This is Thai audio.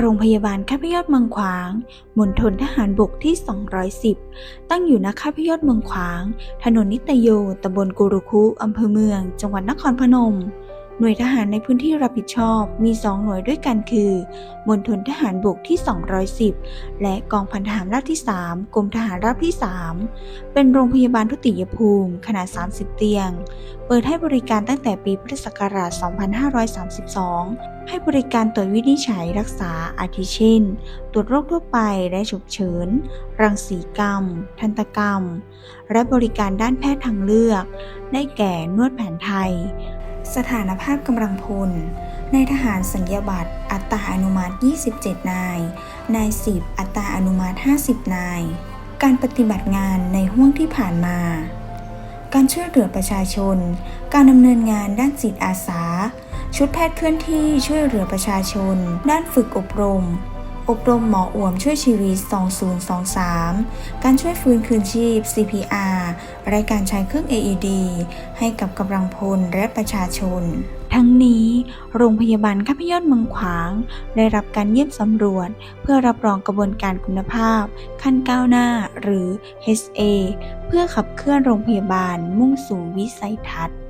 โรงพยาบาลข้าพยอดเมืองขวางมณฑลทหารบกที่ 210 ตั้งอยู่ณข้าพยอดเมืองขวาง ถนนนิตโยตำบลกุรุคุอำเภอเมือง จังหวัดนครพนม หน่วยทหารในพื้นที่รับผิดชอบมี 2 หน่วยด้วยกันคือมณฑลทหารบกที่ 210 และกองพันทหารราบที่ 3 กรมทหารราบที่ 3 เป็นโรงพยาบาลทุติยภูมิ ขนาด 30 เตียง เปิดให้บริการตั้งแต่ปีพุทธศักราช 2532 ให้บริการตรวจวินิจฉัยรักษาอาทิเช่น ตรวจโรคทั่วไปและฉุกเฉิน รังสีกรรม ทันตกรรม และบริการด้านแพทย์ทางเลือก ได้แก่นวดแผนไทย สถานภาพกำลังพลในทหารสัญญาบัตร อัตราอนุมาต27 นาย นาย 10 อัตราอนุมาต50 นาย การปฏิบัติงานในห่วงที่ผ่านมา การช่วยเหลือประชาชน การดำเนินงานด้านจิตอาสา ชุดแพทย์เคลื่อนที่ช่วยเหลือประชาชน ด้านฝึกอบรม อบรมหมออ่วมช่วยชีวิต 2023 การช่วยฟื้นคืนชีพ CPR และการใช้เครื่อง AED ให้กับกำลังพลและประชาชน ทั้งนี้ โรงพยาบาลข้าพยอดเมืองขวาง ได้รับการเยี่ยมสำรวจ เพื่อรับรองกระบวนการคุณภาพ ขั้นก้าวหน้าหรือ HA เพื่อขับเคลื่อนโรงพยาบาลมุ่งสู่วิสัยทัศน์